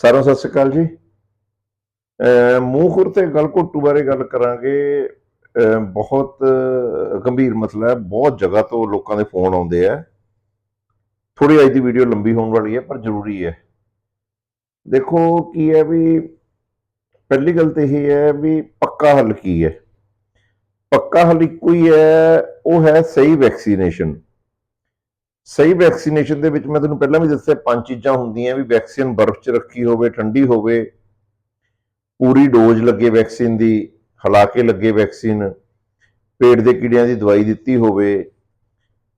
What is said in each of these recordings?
ਸਾਰਿਆਂ ਸਤਿ ਸ਼੍ਰੀ ਅਕਾਲ ਜੀ। ਮੂੰਹ ਖੁਰ ਤੇ ਗਲਘੋਟੂ ਬਾਰੇ ਗੱਲ ਕਰਾਂਗੇ। ਬਹੁਤ ਗੰਭੀਰ ਮਸਲਾ ਹੈ। ਬਹੁਤ ਜਗ੍ਹਾ ਤੋਂ ਲੋਕਾਂ ਦੇ ਫੋਨ ਆਉਂਦੇ ਆ। ਥੋੜੀ ਅੱਜ ਦੀ ਵੀਡੀਓ ਲੰਬੀ ਹੋਣ ਵਾਲੀ ਹੈ, ਪਰ ਜ਼ਰੂਰੀ ਹੈ। ਦੇਖੋ, ਕੀ ਹੈ ਵੀ ਪਹਿਲੀ ਗੱਲ ਤੇ ਇਹ ਹੈ ਵੀ ਪੱਕਾ ਹੱਲ ਕੀ ਹੈ? ਪੱਕਾ ਹੱਲ ਇੱਕੋ ਹੀ ਹੈ, ਉਹ ਹੈ ਸਹੀ ਵੈਕਸੀਨੇਸ਼ਨ ਸਹੀ ਵੈਕਸੀਨੇਸ਼ਨ ਦੇ ਵਿੱਚ ਮੈਂ ਤੁਹਾਨੂੰ ਪਹਿਲਾਂ ਵੀ ਦੱਸਿਆ, ਪੰਜ ਚੀਜ਼ਾਂ ਹੁੰਦੀਆਂ ਵੀ ਵੈਕਸੀਨ ਬਰਫ਼ 'ਚ ਰੱਖੀ ਹੋਵੇ, ਠੰਡੀ ਹੋਵੇ, ਪੂਰੀ ਡੋਜ਼ ਲੱਗੇ ਵੈਕਸੀਨ ਦੀ ਹਲਾ ਕੇ ਲੱਗੇ ਵੈਕਸੀਨ ਪੇਟ ਦੇ ਕੀੜਿਆਂ ਦੀ ਦਵਾਈ ਦਿੱਤੀ ਹੋਵੇ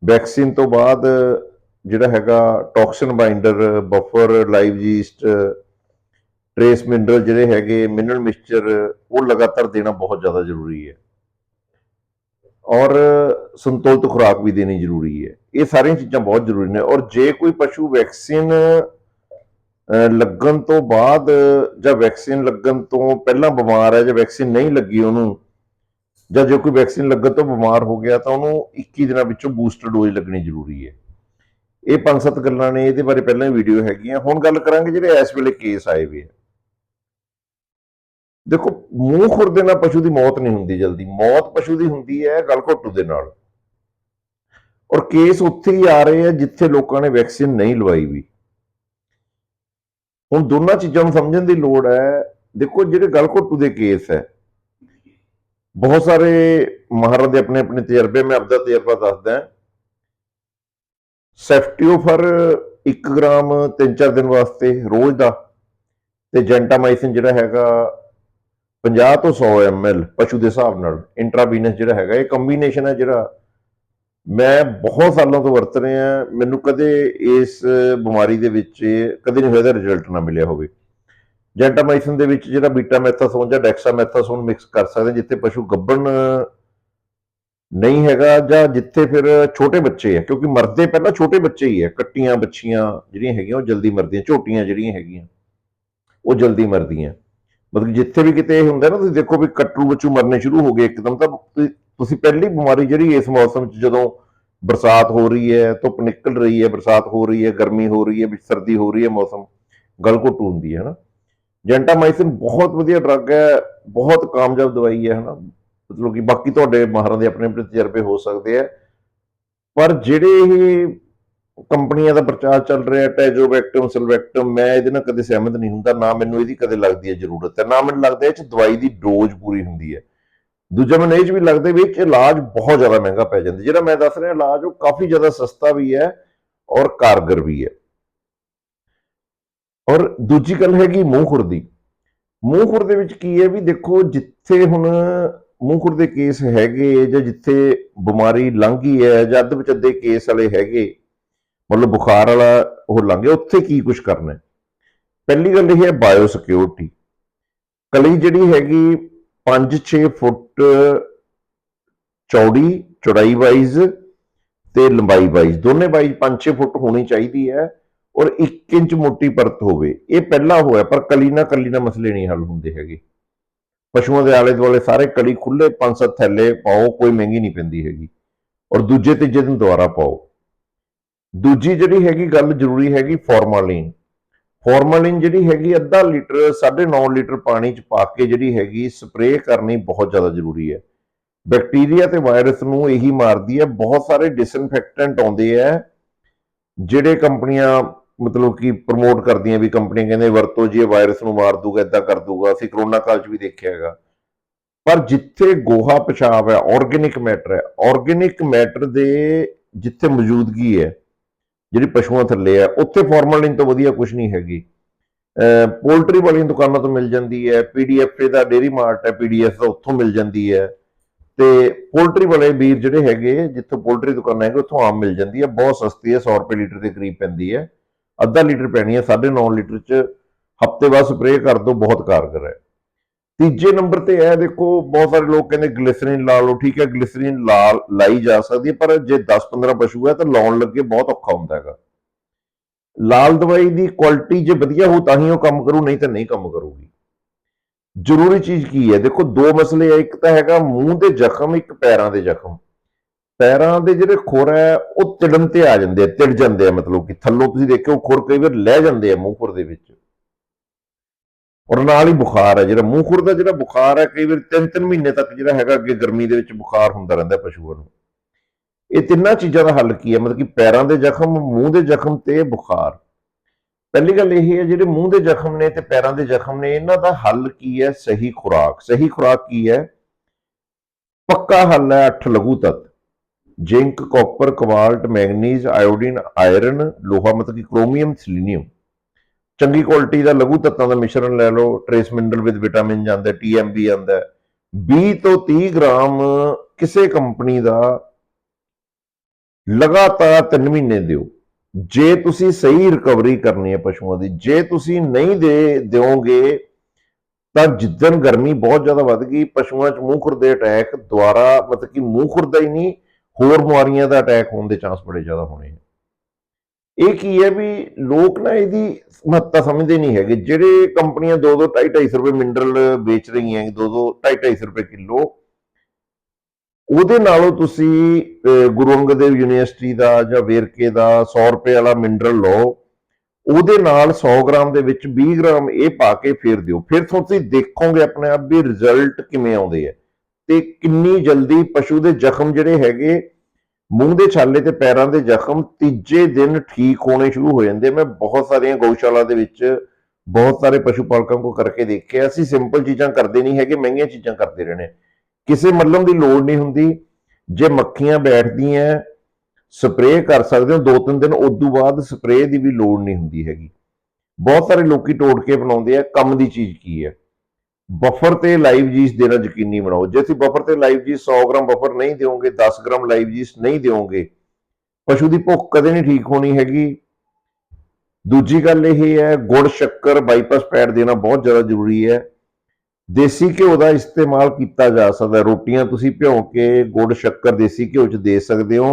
ਵੈਕਸੀਨ ਤੋਂ ਬਾਅਦ ਜਿਹੜਾ ਹੈਗਾ toxin binder buffer live yeast trace mineral ਜਿਹੜੇ ਹੈਗੇ ਮਿਨਰਲ ਮਿਕਸਚਰ ਉਹ ਲਗਾਤਾਰ ਦੇਣਾ ਬਹੁਤ ਜ਼ਿਆਦਾ ਜ਼ਰੂਰੀ ਹੈ। ਔਰ ਸੰਤੁਲਿਤ ਖੁਰਾਕ ਵੀ ਦੇਣੀ ਜ਼ਰੂਰੀ ਹੈ। ਇਹ ਸਾਰੀਆਂ ਚੀਜ਼ਾਂ ਬਹੁਤ ਜ਼ਰੂਰੀ ਨੇ ਔਰ ਜੇ ਕੋਈ ਪਸ਼ੂ ਵੈਕਸੀਨ ਲੱਗਣ ਤੋਂ ਬਾਅਦ ਜਾਂ ਵੈਕਸੀਨ ਲੱਗਣ ਤੋਂ ਪਹਿਲਾਂ ਬਿਮਾਰ ਹੈ ਜਾਂ ਵੈਕਸੀਨ ਨਹੀਂ ਲੱਗੀ ਉਹਨੂੰ ਜਾਂ ਜੇ ਕੋਈ ਵੈਕਸੀਨ ਲੱਗਣ ਤੋਂ ਬਿਮਾਰ ਹੋ ਗਿਆ ਤਾਂ ਉਹਨੂੰ 21 ਦਿਨਾਂ ਵਿੱਚੋਂ ਬੂਸਟਰ ਡੋਜ਼ ਲੱਗਣੀ ਜ਼ਰੂਰੀ ਹੈ। ਇਹ ਪੰਜ ਸੱਤ ਗੱਲਾਂ ਨੇ, ਇਹਦੇ ਬਾਰੇ ਪਹਿਲਾਂ ਹੀ ਵੀਡੀਓ ਹੈਗੀਆਂ। ਹੁਣ ਗੱਲ ਕਰਾਂਗੇ ਜਿਹੜੇ ਇਸ ਵੇਲੇ ਕੇਸ ਆਏ ਵੀ ਹੈ ਦੇਖੋ, ਮੂੰਹ ਖੁਰਦੇ ਨਾਲ ਪਸ਼ੂ ਦੀ ਮੌਤ ਨਹੀਂ ਹੁੰਦੀ ਜਲਦੀ। ਮੌਤ ਪਸ਼ੂ ਦੀ ਹੁੰਦੀ ਹੈ ਗਲਘੋਟੂ ਦੇ ਨਾਲ। ਔਰ ਕੇਸ ਉੱਥੇ ਹੀ ਆ ਰਹੇ ਆ ਜਿੱਥੇ ਲੋਕਾਂ ਨੇ ਵੈਕਸੀਨ ਨਹੀਂ ਲਵਾਈ ਵੀ। ਹੁਣ ਦੋਨਾਂ ਚੀਜ਼ਾਂ ਨੂੰ ਸਮਝਣ ਦੀ ਲੋੜ ਹੈ। ਦੇਖੋ, ਜਿਹੜੇ ਗਲਘੋਟੂ ਦੇ ਕੇਸ ਹੈ, ਬਹੁਤ ਸਾਰੇ ਮਾਹਰਾਂ ਦੇ ਆਪਣੇ ਆਪਣੇ ਤਜਰਬੇ, ਮੈਂ ਆਪਦਾ ਤਜਰਬਾ ਦੱਸਦਾ ਸੈਫਟਿਓਫਰ 1 ਗ੍ਰਾਮ 3-4 ਦਿਨ ਵਾਸਤੇ ਰੋਜ਼ ਦਾ। ਤੇ ਜੈਂਟਾਮਾਈਸਿਨ ਜਿਹੜਾ ਹੈਗਾ 50 ਤੋਂ 100 ml ਪਸ਼ੂ ਦੇ ਹਿਸਾਬ ਨਾਲ ਇੰਟਰਾਵੀਨਸ ਜਿਹੜਾ ਹੈਗਾ, ਇਹ ਕੰਬੀਨੇਸ਼ਨ ਹੈ ਜਿਹੜਾ ਮੈਂ ਬਹੁਤ ਸਾਲਾਂ ਤੋਂ ਵਰਤ ਰਿਹਾ, ਮੈਨੂੰ ਕਦੇ ਇਸ ਬਿਮਾਰੀ ਦੇ ਵਿੱਚ ਕਦੇ ਨਹੀਂ ਹੋਇਆ ਦਾ ਰਿਜ਼ਲਟ ਨਾ ਮਿਲਿਆ ਹੋਵੇ। ਜੈਂਟਾਮਾਈਸਿਨ ਦੇ ਵਿੱਚ ਜਿਹੜਾ ਬੀਟਾ ਮੈਥਾਸੋਨ ਜਾਂ ਡੈਕਸਾਮੈਥਾਸੋਨ ਮਿਕਸ ਕਰ ਸਕਦੇ, ਜਿੱਥੇ ਪਸ਼ੂ ਗੱਭਣ ਨਹੀਂ ਹੈਗਾ ਜਾਂ ਜਿੱਥੇ ਫਿਰ ਛੋਟੇ ਬੱਚੇ ਆ, ਕਿਉਂਕਿ ਮਰਦੇ ਪਹਿਲਾਂ ਛੋਟੇ ਬੱਚੇ ਹੀ ਆ, ਕੱਟੀਆਂ, ਬੱਚੀਆਂ ਜਿਹੜੀਆਂ ਹੈਗੀਆਂ, ਉਹ ਜਲਦੀ ਮਰਦੀਆਂ, ਝੋਟੀਆਂ ਜਿਹੜੀਆਂ ਹੈਗੀਆਂ, ਉਹ ਜਲਦੀ ਮਰਦੀਆਂ। ਮਤਲਬ ਜਿੱਥੇ ਵੀ ਕਿਤੇ ਇਹ ਹੁੰਦਾ ਨਾ, ਤੁਸੀਂ ਦੇਖੋ ਵੀ ਕੱਟੂ ਬੱਚੂ ਮਰਨੇ ਸ਼ੁਰੂ ਹੋ ਗਏ ਇੱਕਦਮ, ਤਾਂ ਤੁਸੀਂ- ਤੁਸੀਂ ਪਹਿਲੀ ਬਿਮਾਰੀ ਜਿਹੜੀ ਇਸ ਮੌਸਮ 'ਚ ਜਦੋਂ ਬਰਸਾਤ ਹੋ ਰਹੀ ਹੈ, ਧੁੱਪ ਨਿਕਲ ਰਹੀ ਹੈ, ਬਰਸਾਤ ਹੋ ਰਹੀ ਹੈ, ਗਰਮੀ ਹੋ ਰਹੀ ਹੈ, ਵਿੱਚ ਸਰਦੀ ਹੋ ਰਹੀ ਹੈ, ਮੌਸਮ ਗਲਘੋਟੂ ਹੁੰਦੀ ਹੈ ਨਾ ਜੈਂਟਾਮਾਈਸਿਨ ਬਹੁਤ ਵਧੀਆ ਡਰੱਗ ਹੈ, ਬਹੁਤ ਕਾਮਯਾਬ ਦਵਾਈ ਹੈ, ਹਨਾ? ਮਤਲਬ ਕਿ ਬਾਕੀ ਤੁਹਾਡੇ ਮਾਹਰਾਂ ਦੇ ਆਪਣੇ ਆਪਣੇ ਤਜਰਬੇ ਹੋ ਸਕਦੇ ਆ ਪਰ ਜਿਹੜੇ ਇਹ ਕੰਪਨੀਆਂ ਦਾ ਪ੍ਰਚਾਰ ਚੱਲ ਰਿਹਾ ਟੈਜੋਵੈਕਟਮ ਸਿਲਵੈਕਟਮ ਮੈਂ ਇਹਦੇ ਨਾਲ ਕਦੇ ਸਹਿਮਤ ਨਹੀਂ ਹੁੰਦਾ, ਨਾ ਮੈਨੂੰ ਇਹਦੀ ਕਦੇ ਲੱਗਦੀ ਹੈ ਜ਼ਰੂਰਤ ਹੈ, ਨਾ ਮੈਨੂੰ ਲੱਗਦਾ ਇਹ ਚ ਦਵਾਈ ਦੀ ਡੋਜ਼ ਪੂਰੀ ਹੁੰਦੀ ਹੈ। ਦੂਜਾ ਮੈਨੂੰ ਇਹ 'ਚ ਵੀ ਲੱਗਦਾ ਵੀ ਇਹ 'ਚ ਇਲਾਜ ਬਹੁਤ ਜ਼ਿਆਦਾ ਮਹਿੰਗਾ ਪੈ ਜਾਂਦਾ, ਜਿਹੜਾ ਮੈਂ ਦੱਸ ਰਿਹਾ ਇਲਾਜ ਉਹ ਕਾਫੀ ਜ਼ਿਆਦਾ ਸਸਤਾ ਵੀ ਹੈ ਔਰ ਕਾਰਗਰ ਵੀ ਹੈ। ਔਰ ਦੂਜੀ ਗੱਲ ਹੈਗੀ ਮੂੰਹ ਖੁਰਦੀ ਮੂੰਹ ਖੁਰ ਦੇ ਵਿੱਚ ਕੀ ਹੈ ਵੀ ਦੇਖੋ, ਜਿੱਥੇ ਹੁਣ ਮੂੰਹ ਖੁਰਦੇ ਕੇਸ ਹੈਗੇ ਜਾਂ ਜਿੱਥੇ ਬਿਮਾਰੀ ਲੰਘੀ ਹੈ ਜਾਂ ਅੱਧ ਵਿੱਚ ਅੱਧੇ ਕੇਸ ਵਾਲੇ ਹੈਗੇ ਮਤਲਬ ਬੁਖਾਰ ਵਾਲਾ ਉਹ ਲੰਘ ਗਿਆ, ਉੱਥੇ ਕੀ ਕੁਝ ਕਰਨਾ ਪਹਿਲੀ ਗੱਲ ਇਹ ਹੈ ਬਾਇਓ ਸਿਕਿਉਰਿਟੀ ਕਲੀ ਜਿਹੜੀ ਹੈਗੀ 5-6 ਫੁੱਟ ਚੌੜੀ ਚੌੜਾਈ ਵਾਈਜ਼ ਤੇ ਲੰਬਾਈ ਵਾਈਜ਼ ਦੋਨੇ ਵਾਈਜ਼ 5-6 ਫੁੱਟ ਹੋਣੀ ਚਾਹੀਦੀ ਹੈ ਔਰ 1 ਇੰਚ ਮੋਟੀ ਪਰਤ ਹੋਵੇ। ਇਹ ਪਹਿਲਾ ਹੋਇਆ, ਪਰ ਕਲੀ ਨਾਲ ਕਲੀ ਨਾਲ ਮਸਲੇ ਨਹੀਂ ਹੱਲ ਹੁੰਦੇ ਹੈਗੇ। ਪਸ਼ੂਆਂ ਦੇ ਆਲੇ ਦੁਆਲੇ ਸਾਰੇ ਕਲੀ ਖੁੱਲੇ ਪੰਜ ਸੱਤ ਥੈਲੇ ਪਾਓ, ਕੋਈ ਮਹਿੰਗੀ ਨਹੀਂ ਪੈਂਦੀ ਹੈਗੀ। ਔਰ ਦੂਜੇ ਤੀਜੇ ਦਿਨ ਦੁਬਾਰਾ ਪਾਓ। ਦੂਜੀ ਜਿਹੜੀ ਹੈਗੀ ਗੱਲ ਜ਼ਰੂਰੀ ਹੈਗੀ ਫਾਰਮਾਲਿਨ। ਫਾਰਮਾਲਿਨ ਜਿਹੜੀ ਹੈਗੀ ਅੱਧਾ ਲੀਟਰ 9.5 ਲੀਟਰ ਪਾਣੀ ਚ ਪਾ ਕੇ ਜਿਹੜੀ ਹੈਗੀ ਸਪਰੇਅ ਕਰਨੀ ਬਹੁਤ ਜ਼ਿਆਦਾ ਜ਼ਰੂਰੀ ਹੈ। ਬੈਕਟੀਰੀਆ ਤੇ ਵਾਇਰਸ ਨੂੰ ਇਹੀ ਮਾਰਦੀ ਹੈ, ਬਹੁਤ ਸਾਰੇ ਡਿਸਇਨਫੈਕਟੈਂਟ ਆਉਂਦੇ ਆ, ਜਿਹੜੇ ਕੰਪਨੀਆਂ ਮਤਲਬ ਕਿ ਪ੍ਰਮੋਟ ਕਰਦੀਆਂ ਵੀ ਕੰਪਨੀਆਂ ਕਹਿੰਦੇ ਵਰਤੋ ਜੀ ਇਹ ਵਾਇਰਸ ਨੂੰ ਮਾਰ ਦੂਗਾ ਇਦਾਂ ਕਰ ਦੂਗਾ, ਅਸੀਂ ਕਰੋਨਾ ਕਾਲ ਚ ਵੀ ਦੇਖਿਆ ਹੈਗਾ। ਪਰ ਜਿੱਥੇ ਗੋਹਾ ਪਿਸ਼ਾਬ ਹੈ ਆਰਗੇਨਿਕ ਮੈਟਰ ਹੈ ਆਰਗੇਨਿਕ ਮੈਟਰ ਦੇ ਜਿੱਥੇ ਮੌਜੂਦਗੀ ਹੈ ਜਿਹੜੀ ਪਸ਼ੂਆਂ ਥੱਲੇ ਹੈ ਉੱਥੇ ਫਾਰਮਾਲਿਨ ਤੋਂ ਵਧੀਆ ਕੁਝ ਨਹੀਂ ਹੈਗੀ। ਪੋਲਟਰੀ ਵਾਲੀਆਂ ਦੁਕਾਨਾਂ ਤੋਂ ਮਿਲ ਜਾਂਦੀ ਹੈ ਪੀਡੀਐਫ ਦਾ ਡੇਰੀ ਮਾਰਟ ਹੈ ਪੀਡੀਐਫ ਦਾ ਉੱਥੋਂ ਮਿਲ ਜਾਂਦੀ ਹੈ। ਤੇ ਪੋਲਟਰੀ ਵਾਲੇ ਵੀਰ ਜਿਹੜੇ ਹੈਗੇ, ਜਿੱਥੋਂ ਪੋਲਟਰੀ ਦੁਕਾਨਾਂ ਹੈਗੇ ਉੱਥੋਂ ਆਮ ਮਿਲ ਜਾਂਦੀ ਹੈ। ਬਹੁਤ ਸਸਤੀ ਹੈ 100 ਰੁਪਏ ਲੀਟਰ ਦੇ ਕਰੀਬ ਪੈਂਦੀ ਹੈ। ਅੱਧਾ ਲੀਟਰ ਪੈਣੀ ਹੈ 9.5 ਲੀਟਰ ਚ ਹਫ਼ਤੇ ਬਾਅਦ ਸਪਰੇਅ ਕਰ ਦੋ, ਬਹੁਤ ਕਾਰਗਰ ਹੈ। ਤੀਜੇ ਨੰਬਰ ਤੇ ਇਹ ਦੇਖੋ, ਬਹੁਤ ਸਾਰੇ ਲੋਕ ਕਹਿੰਦੇ ਗਲਿਸਰੀਨ ਲਾ ਲਓ, ਠੀਕ ਹੈ, ਗਲਿਸਰੀਨ ਲਾ, ਲਾਈ ਜਾ ਸਕਦੀ ਹੈ, ਪਰ ਜੇ 10-15 ਪਸ਼ੂ ਹੈ ਤਾਂ ਲਾਉਣ ਲੱਗੇ ਬਹੁਤ ਔਖਾ ਹੁੰਦਾ ਹੈਗਾ। ਲਾਲ ਦਵਾਈ ਦੀ ਕੁਆਲਿਟੀ ਜੇ ਵਧੀਆ ਹੋ ਤਾਂ ਹੀ ਉਹ ਕੰਮ ਕਰੂ, ਨਹੀਂ ਤਾਂ ਨਹੀਂ ਕੰਮ ਕਰੂਗੀ। ਜ਼ਰੂਰੀ ਚੀਜ਼ ਕੀ ਹੈ? ਦੇਖੋ, ਦੋ ਮਸਲੇ ਆ, ਇੱਕ ਤਾਂ ਹੈਗਾ ਮੂੰਹ ਦੇ ਜ਼ਖਮ, ਇੱਕ ਪੈਰਾਂ ਦੇ ਜ਼ਖਮ। ਪੈਰਾਂ ਦੇ ਜਿਹੜੇ ਖੁਰ ਹੈ, ਉਹ ਤਿੜਨ ਤੇ ਆ ਜਾਂਦੇ ਆ, ਤਿੜ ਜਾਂਦੇ ਆ, ਮਤਲਬ ਕਿ ਥੱਲੋਂ ਤੁਸੀਂ ਦੇਖਿਓ, ਖੁਰ ਕਈ ਵਾਰ ਲੈ ਜਾਂਦੇ ਆ ਮੂੰਹ ਖੁਰ ਦੇ ਵਿੱਚ। ਔਰ ਨਾਲ ਹੀ ਬੁਖਾਰ ਹੈ, ਜਿਹੜਾ ਮੂੰਹ ਖੁਰ ਦਾ ਜਿਹੜਾ ਬੁਖਾਰ ਹੈ, ਕਈ ਵਾਰ 3-3 ਮਹੀਨੇ ਤੱਕ ਜਿਹੜਾ ਹੈਗਾ ਅੱਗੇ ਗਰਮੀ ਦੇ ਵਿੱਚ ਬੁਖਾਰ ਹੁੰਦਾ ਰਹਿੰਦਾ ਪਸ਼ੂਆਂ ਨੂੰ। ਇਹ ਤਿੰਨਾਂ ਚੀਜ਼ਾਂ ਦਾ ਹੱਲ ਕੀ ਹੈ? ਮਤਲਬ ਕਿ ਪੈਰਾਂ ਦੇ ਜ਼ਖਮ, ਮੂੰਹ ਦੇ ਜ਼ਖਮ ਤੇ ਬੁਖਾਰ। ਪਹਿਲੀ ਗੱਲ ਇਹ ਹੈ, ਜਿਹੜੇ ਮੂੰਹ ਦੇ ਜ਼ਖਮ ਨੇ ਤੇ ਪੈਰਾਂ ਦੇ ਜ਼ਖਮ ਨੇ, ਇਹਨਾਂ ਦਾ ਹੱਲ ਕੀ ਹੈ? ਸਹੀ ਖੁਰਾਕ। ਸਹੀ ਖੁਰਾਕ ਕੀ ਹੈ? ਪੱਕਾ ਹੱਲ ਹੈ 8 ਲਘੂ ਤੱਤ। Zinc, copper cobalt manganese, iodine, iron, ਲੋਹਾ ਮਤਲਬ ਕਿ ਕ੍ਰੋਮੀਅਮ, ਸਿਲੀਨੀਅਮ। ਚੰਗੀ ਕੁਆਲਿਟੀ ਦਾ ਲਘੂ ਤੱਤਾਂ ਦਾ ਮਿਸ਼ਰਣ ਲੈ ਲਓ ਟ੍ਰੇਸ ਮਿਨਰਲ ਵਿਦ ਵਿਟਾਮਿਨ ਜਾਂਦਾ ਟੀਐਮਬੀ ਆਂਦਾ 20 ਤੋਂ 30 ਗ੍ਰਾਮ ਕਿਸੇ ਕੰਪਨੀ ਦਾ ਲਗਾਤਾਰ 3 ਮਹੀਨੇ ਦਿਓ। ਜੇ ਤੁਸੀਂ ਸਹੀ ਰਿਕਵਰੀ ਕਰਨੀ ਹੈ ਪਸ਼ੂਆਂ ਦੀ, ਜੇ ਤੁਸੀਂ ਨਹੀਂ ਦੇ, ਦਿਓਗੇ, ਤਾਂ ਜਿੱਦਨ ਗਰਮੀ ਬਹੁਤ ਜ਼ਿਆਦਾ ਵੱਧ ਗਈ, ਪਸ਼ੂਆਂ 'ਚ ਮੂੰਹ ਖੁਰਦੇ ਅਟੈਕ ਦੁਆਰਾ ਮਤਲਬ ਕਿ ਮੂੰਹ ਖੁਰਦਾ ਹੀ ਨਹੀਂ, ਹੋਰ ਬਿਮਾਰੀਆਂ ਦਾ ਅਟੈਕ ਹੋਣ ਦੇ ਚਾਂਸ ਬੜੇ ਜ਼ਿਆਦਾ ਹੋਣੇ ਆ। ਇਹ ਕੀ ਹੈ ਵੀ ਲੋਕ ਨਾ ਇਹਦੀ ਮਹੱਤਤਾ ਸਮਝਦੇ ਨਹੀਂ ਹੈਗੇ। ਜਿਹੜੇ ਕੰਪਨੀਆਂ 2 2 2.5 250 ਰੁਪਏ ਮਿਨਰਲ ਵੇਚ ਰਹੀਆਂ 2 2 2.5 250 ਰੁਪਏ ਕਿਲੋ। ਉਹਦੇ ਨਾਲੋਂ ਤੁਸੀਂ ਗੁਰੂ ਅੰਗਦ ਦੇਵ ਯੂਨੀਵਰਸਿਟੀ ਦਾ ਜਾਂ ਵੇਰਕੇ ਦਾ 100 ਰੁਪਏ ਵਾਲਾ ਮਿਨਰਲ ਲਓ। ਉਹਦੇ ਨਾਲ 100 ਗ੍ਰਾਮ ਦੇ ਵਿੱਚ 20 ਗ੍ਰਾਮ ਇਹ ਪਾ ਕੇ ਫੇਰ ਦਿਓ। ਫਿਰ ਤੁਸੀਂ ਦੇਖੋਗੇ ਆਪਣੇ ਆਪ ਵੀ ਰਿਜ਼ਲਟ ਕਿਵੇਂ ਆਉਂਦੇ ਆ। ਤੇ ਕਿੰਨੀ ਜਲਦੀ ਪਸ਼ੂ ਦੇ ਜ਼ਖਮ ਜਿਹੜੇ ਹੈਗੇ ਮੂੰਹ ਦੇ ਛਾਲੇ ਤੇ ਪੈਰਾਂ ਦੇ ਜ਼ਖਮ ਤੀਜੇ ਦਿਨ ਠੀਕ ਹੋਣੇ ਸ਼ੁਰੂ ਹੋ ਜਾਂਦੇ। ਮੈਂ ਬਹੁਤ ਸਾਰੀਆਂ ਗਊਸ਼ਾਲਾ ਦੇ ਵਿੱਚ ਬਹੁਤ ਸਾਰੇ ਪਸ਼ੂ ਪਾਲਕਾਂ ਕੋ ਕਰਕੇ ਦੇਖਿਆ। ਅਸੀਂ ਸਿੰਪਲ ਚੀਜ਼ਾਂ ਕਰਦੇ ਨਹੀਂ ਹੈਗੇ, ਮਹਿੰਗੀਆਂ ਚੀਜ਼ਾਂ ਕਰਦੇ ਰਹਿੰਦੇ ਕਿਸੇ ਮੱਲਮ ਦੀ ਲੋੜ ਨਹੀਂ ਹੁੰਦੀ। ਜੇ ਮੱਖੀਆਂ ਬੈਠਦੀਆਂ, ਸਪਰੇਅ ਕਰ ਸਕਦੇ ਹੋ। ਦੋ ਤਿੰਨ ਦਿਨ ਉਸ ਤੋਂ ਬਾਅਦ ਸਪਰੇਅ ਦੀ ਵੀ ਲੋੜ ਨਹੀਂ ਹੁੰਦੀ ਹੈਗੀ। ਬਹੁਤ ਸਾਰੇ ਲੋਕੀ ਟੋੜ ਕੇ ਬਣਾਉਂਦੇ ਆ। ਕੰਮ ਦੀ ਚੀਜ਼ ਕੀ ਹੈ? ਬਫਰ ਤੇ ਲਾਈਵ ਜੀਸ ਦੇਣਾ ਯਕੀਨੀ ਬਣਾਓ। ਜੇ ਤੁਸੀਂ ਬਫਰ ਤੇ ਲਾਈਵ ਜੀਸ 100 ਗ੍ਰਾਮ ਬਫਰ ਨਹੀਂ ਦਿਓਗੇ 10 ਗ੍ਰਾਮ ਲਾਈਵ ਜੀਸ ਨਹੀਂ ਦਿਓਗੇ, ਪਸ਼ੂ ਦੀ ਭੁੱਖ ਕਦੇ ਨਹੀਂ ਠੀਕ ਹੋਣੀ ਹੈਗੀ। ਦੂਜੀ ਗੱਲ ਇਹ ਹੈ, ਗੁੜ, ਸ਼ੱਕਰ, ਬਾਈਪਾਸ ਪੈਡ ਦੇਣਾ ਬਹੁਤ ਜ਼ਿਆਦਾ ਜ਼ਰੂਰੀ ਹੈ। ਦੇਸੀ ਘਿਓ ਦਾ ਇਸਤੇਮਾਲ ਕੀਤਾ ਜਾ ਸਕਦਾ ਰੋਟੀਆਂ ਤੁਸੀਂ ਭਿਉਂ ਕੇ ਗੁੜ, ਸ਼ੱਕਰ, ਦੇਸੀ ਘਿਓ ਚ ਦੇ ਸਕਦੇ ਹੋ।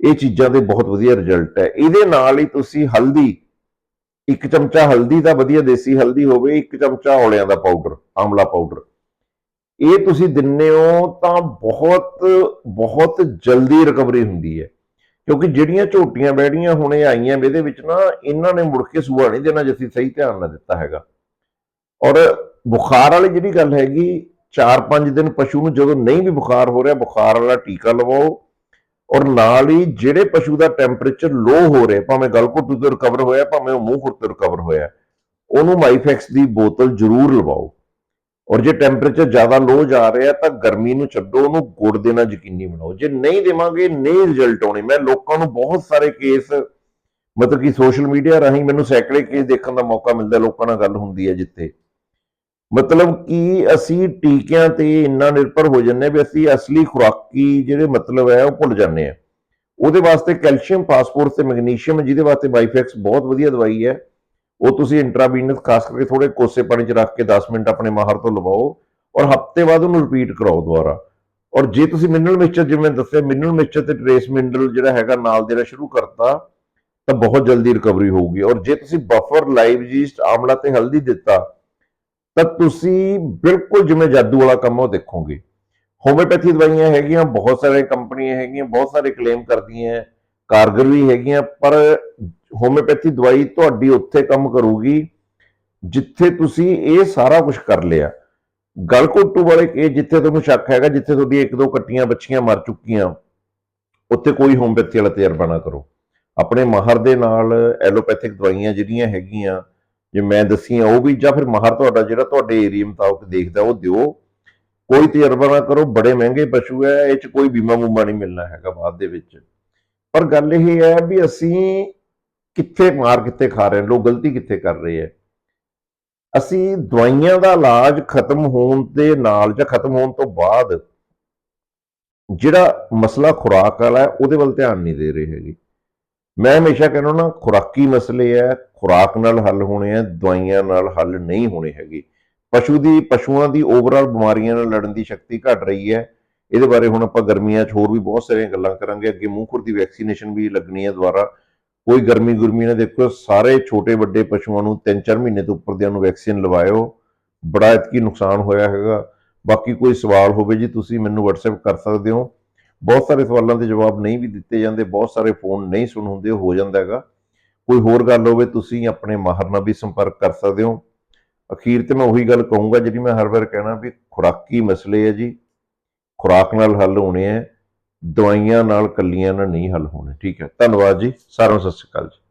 ਇਹ ਚੀਜ਼ਾਂ ਦੇ ਬਹੁਤ ਵਧੀਆ ਰਿਜ਼ਲਟ ਹੈ। ਇਹਦੇ ਨਾਲ ਹੀ ਤੁਸੀਂ ਹਲਦੀ ਇੱਕ ਚਮਚਾ ਹਲਦੀ ਦਾ ਵਧੀਆ ਦੇਸੀ ਹਲਦੀ ਹੋਵੇ, ਇੱਕ ਚਮਚਾ ਔਲਿਆਂ ਦਾ ਪਾਊਡਰ, ਆਮਲਾ ਪਾਊਡਰ। ਇਹ ਤੁਸੀਂ ਦਿੰਨੇ ਹੋ ਤਾਂ ਬਹੁਤ ਬਹੁਤ ਜਲਦੀ ਰਿਕਵਰੀ ਹੁੰਦੀ ਹੈ। ਕਿਉਂਕਿ ਜਿਹੜੀਆਂ ਝੋਟੀਆਂ ਬੈੜੀਆਂ ਹੁਣੇ ਆਈਆਂ ਵੀ ਇਹਦੇ ਵਿੱਚ ਨਾ ਇਹਨਾਂ ਨੇ ਮੁੜ ਕੇ ਸੂਆ ਨਹੀਂ ਦੇਣਾ, ਜੇ ਅਸੀਂ ਸਹੀ ਧਿਆਨ ਨਾਲ ਦਿੱਤਾ ਹੈਗਾ। ਔਰ ਬੁਖਾਰ ਵਾਲੀ ਜਿਹੜੀ ਗੱਲ ਹੈਗੀ 4-5 ਦਿਨ ਪਸ਼ੂ ਨੂੰ ਜਦੋਂ ਨਹੀਂ ਵੀ ਬੁਖਾਰ ਹੋ ਰਿਹਾ, ਬੁਖਾਰ ਵਾਲਾ ਟੀਕਾ ਲਵਾਓ। ਔਰ ਨਾਲ ਹੀ ਜਿਹੜੇ ਪਸ਼ੂ ਦਾ ਟੈਂਪਰੇਚਰ ਲੋ ਹੋ ਰਿਹਾ, ਭਾਵੇਂ ਗਲਘੁੱਟੂ ਤੋਂ ਰਿਕਵਰ ਹੋਇਆ, ਭਾਵੇਂ ਉਹ ਮੂੰਹ ਖੁਰ ਤੋਂ ਰਿਕਵਰ ਹੋਇਆ, ਉਹਨੂੰ ਮਾਈਫੈਕਸ ਦੀ ਬੋਤਲ ਜ਼ਰੂਰ ਲਵਾਓ। ਔਰ ਜੇ ਟੈਂਪਰੇਚਰ ਜ਼ਿਆਦਾ ਲੋ ਜਾ ਰਿਹਾ, ਤਾਂ ਗਰਮੀ ਨੂੰ ਛੱਡੋ, ਉਹਨੂੰ ਗੁੜ ਦੇਣਾ ਯਕੀਨੀ ਬਣਾਓ। ਜੇ ਨਹੀਂ ਦੇਵਾਂਗੇ, ਨਹੀਂ ਰਿਜ਼ਲਟ ਆਉਣੇ। ਮੈਂ ਲੋਕਾਂ ਨੂੰ ਬਹੁਤ ਸਾਰੇ ਕੇਸ ਮਤਲਬ ਕਿ ਸੋਸ਼ਲ ਮੀਡੀਆ ਰਾਹੀਂ ਮੈਨੂੰ ਸੈਂਕੜੇ ਕੇਸ ਦੇਖਣ ਦਾ ਮੌਕਾ ਮਿਲਦਾ, ਲੋਕਾਂ ਨਾਲ ਗੱਲ ਹੁੰਦੀ ਹੈ ਜਿੱਥੇ। ਮਤਲਬ ਕਿ ਅਸੀਂ ਟੀਕਿਆਂ ਤੇ ਇੰਨਾ ਨਿਰਭਰ ਹੋ ਜੰਨੇ ਵੀ ਅਸੀਂ ਅਸਲੀ ਖੁਰਾਕੀ ਜਿਹੜੇ ਮਤਲਬ ਹੈ ਉਹ ਭੁੱਲ ਜਾਂਦੇ ਆ ਉਹਦੇ ਵਾਸਤੇ ਕੈਲਸ਼ੀਅਮ, ਫਾਸਫੋਰਸ ਤੇ ਮੈਗਨੀਸ਼ੀਅਮ, ਜਿਹਦੇ ਵਾਸਤੇ ਬਾਈਫੈਕਸ ਬਹੁਤ ਵਧੀਆ ਦਵਾਈ ਹੈ। ਉਹ ਤੁਸੀਂ ਇੰਟਰਾਵੀਨਸ ਖਾਸ ਕਰਕੇ ਥੋੜੇ ਕੋਸੇ ਪਾਣੀ 'ਚ ਰੱਖ ਕੇ 10 ਮਿੰਟ ਆਪਣੇ ਮਾਹਰ ਤੋਂ ਲਵਾਓ ਔਰ ਹਫ਼ਤੇ ਬਾਅਦ ਉਹਨੂੰ ਰਿਪੀਟ ਕਰਾਓ ਦੁਬਾਰਾ। ਔਰ ਜੇ ਤੁਸੀਂ ਮਿਨਰਲ ਮਿਕਸਚਰ, ਜਿਵੇਂ ਦੱਸਿਆ, ਮਿਨਰਲ ਮਿਕਸਚਰ ਤੇ ਟ੍ਰੇਸ ਮਿਨਰਲ ਜਿਹੜਾ ਹੈਗਾ ਨਾਲ ਦੇਣਾ ਸ਼ੁਰੂ ਕਰਤਾ, ਤਾਂ ਬਹੁਤ ਜਲਦੀ ਰਿਕਵਰੀ ਹੋਊਗੀ। ਔਰ ਜੇ ਤੁਸੀਂ ਬਫਰ ਲਾਈਵ ਜੀਸਟ ਆਮਲਾ ਤੇ ਹਲਦੀ ਦਿੱਤਾ ਤਾਂ ਤੁਸੀਂ ਬਿਲਕੁਲ ਜਿਵੇਂ ਜਾਦੂ ਵਾਲਾ ਕੰਮ ਉਹ ਦੇਖੋਗੇ। ਹੋਮਿਓਪੈਥੀ ਦਵਾਈਆਂ ਹੈਗੀਆਂ, ਬਹੁਤ ਸਾਰੇ ਕੰਪਨੀਆਂ ਹੈਗੀਆਂ, ਬਹੁਤ ਸਾਰੇ ਕਲੇਮ ਕਰਦੀਆਂ, ਕਾਰਗਰ ਵੀ ਹੈਗੀਆਂ, ਪਰ ਹੋਮਿਓਪੈਥੀ ਦਵਾਈ ਤੁਹਾਡੀ ਉੱਥੇ ਕੰਮ ਕਰੂਗੀ, ਜਿੱਥੇ ਤੁਸੀਂ ਇਹ ਸਾਰਾ ਕੁਝ ਕਰ ਲਿਆ। ਗਲਕੋਟੂ ਵਾਲੇ ਕੇ ਜਿੱਥੇ ਤੁਹਾਨੂੰ ਸ਼ੱਕ ਹੈਗਾ, ਜਿੱਥੇ ਤੁਹਾਡੀ ਇੱਕ ਦੋ ਕੱਟੀਆਂ ਬੱਚੀਆਂ ਮਰ ਚੁੱਕੀਆਂ, ਉੱਥੇ ਕੋਈ ਹੋਮਿਓਪੈਥੀ ਵਾਲਾ ਤਜਰਬਾ ਨਾ ਕਰੋ। ਆਪਣੇ ਮਾਹਰ ਦੇ ਨਾਲ ਐਲੋਪੈਥਿਕ ਦਵਾਈਆਂ ਜਿਹੜੀਆਂ ਹੈਗੀਆਂ ਜੇ ਮੈਂ ਦੱਸੀਆਂ ਉਹ ਵੀ ਜਾਂ ਫਿਰ ਮਾਹਰ ਤੁਹਾਡਾ ਜਿਹੜਾ ਤੁਹਾਡੇ ਏਰੀਆ ਮੁਤਾਬਕ ਦੇਖਦਾ ਉਹ ਦਿਓ। ਕੋਈ ਤਜਰਬਾ ਨਾ ਕਰੋ, ਬੜੇ ਮਹਿੰਗੇ ਪਸ਼ੂ ਹੈ, ਇਹ ਚ ਕੋਈ ਬੀਮਾ ਬੂਮਾ ਨਹੀਂ ਮਿਲਣਾ ਹੈਗਾ ਬਾਅਦ ਦੇ ਵਿੱਚ। ਪਰ ਗੱਲ ਇਹ ਹੈ ਵੀ ਅਸੀਂ ਕਿੱਥੇ ਮਾਰ ਕਿੱਥੇ ਖਾ ਰਹੇ ਲੋਕ ਗਲਤੀ ਕਿੱਥੇ ਕਰ ਰਹੇ ਹੈ। ਅਸੀਂ ਦਵਾਈਆਂ ਦਾ ਇਲਾਜ ਖਤਮ ਹੋਣ ਦੇ ਨਾਲ ਜਾਂ ਖਤਮ ਹੋਣ ਤੋਂ ਬਾਅਦ ਜਿਹੜਾ ਮਸਲਾ ਖੁਰਾਕ ਵਾਲਾ ਉਹਦੇ ਵੱਲ ਧਿਆਨ ਨਹੀਂ ਦੇ ਰਹੇ ਹੈਗੇ। ਮੈਂ ਹਮੇਸ਼ਾ ਕਹਿੰਦਾ ਨਾ, ਖੁਰਾਕੀ ਮਸਲੇ ਹੈ ਖੁਰਾਕ ਨਾਲ ਹੱਲ ਹੋਣੇ ਆ, ਦਵਾਈਆਂ ਨਾਲ ਹੱਲ ਨਹੀਂ ਹੋਣੇ ਹੈਗੇ। ਪਸ਼ੂ ਦੀ, ਪਸ਼ੂਆਂ ਦੀ ਓਵਰਆਲ ਬਿਮਾਰੀਆਂ ਨਾਲ ਲੜਨ ਦੀ ਸ਼ਕਤੀ ਘਟ ਰਹੀ ਹੈ। ਇਹਦੇ ਬਾਰੇ ਹੁਣ ਆਪਾਂ ਗਰਮੀਆਂ 'ਚ ਹੋਰ ਵੀ ਬਹੁਤ ਸਾਰੀਆਂ ਗੱਲਾਂ ਕਰਾਂਗੇ। ਅੱਗੇ ਮੂੰਹ ਖੁਰ ਦੀ ਵੈਕਸੀਨੇਸ਼ਨ ਵੀ ਲੱਗਣੀ ਹੈ ਦੁਬਾਰਾ। ਕੋਈ ਗਰਮੀ ਗੁਰਮੀ ਨਾ ਦੇਖੋ, ਸਾਰੇ ਛੋਟੇ ਵੱਡੇ ਪਸ਼ੂਆਂ ਨੂੰ 3-4 ਮਹੀਨੇ ਤੋਂ ਉੱਪਰ ਦਿਆਂ ਨੂੰ ਵੈਕਸੀਨ ਲਵਾਇਓ। ਬੜਾ ਇਤਕੀ ਨੁਕਸਾਨ ਹੋਇਆ ਹੈਗਾ। ਬਾਕੀ ਕੋਈ ਸਵਾਲ ਹੋਵੇ ਜੀ, ਤੁਸੀਂ ਮੈਨੂੰ WhatsApp ਕਰ ਸਕਦੇ ਹੋ। ਬਹੁਤ ਸਾਰੇ ਸਵਾਲਾਂ ਦੇ ਜਵਾਬ ਨਹੀਂ ਵੀ ਦਿੱਤੇ ਜਾਂਦੇ, ਬਹੁਤ ਸਾਰੇ ਫੋਨ ਨਹੀਂ ਸੁਣ ਹੁੰਦੇ, ਹੋ ਜਾਂਦਾ ਹੈਗਾ। ਕੋਈ ਹੋਰ ਗੱਲ ਹੋਵੇ, ਤੁਸੀਂ ਆਪਣੇ ਮਾਹਰ ਨਾਲ ਵੀ ਸੰਪਰਕ ਕਰ ਸਕਦੇ ਹੋ। ਅਖੀਰ ਤੇ ਮੈਂ ਉਹੀ ਗੱਲ ਕਹੂੰਗਾ ਜਿਹੜੀ ਮੈਂ ਹਰ ਵਾਰ ਕਹਿਣਾ ਵੀ ਖੁਰਾਕੀ ਮਸਲੇ ਹੈ ਜੀ। ਖੁਰਾਕ ਨਾਲ ਹੱਲ ਹੋਣੇ ਹੈ ਦਵਾਈਆਂ ਨਾਲ ਕੱਲੀਆਂ ਨਾਲ ਨਹੀਂ ਹੱਲ ਹੋਣੇ। ਠੀਕ ਹੈ। ਧੰਨਵਾਦ ਜੀ। ਸਾਰਿਆਂ ਨੂੰ ਸਤਿ ਸ਼੍ਰੀ ਅਕਾਲ ਜੀ।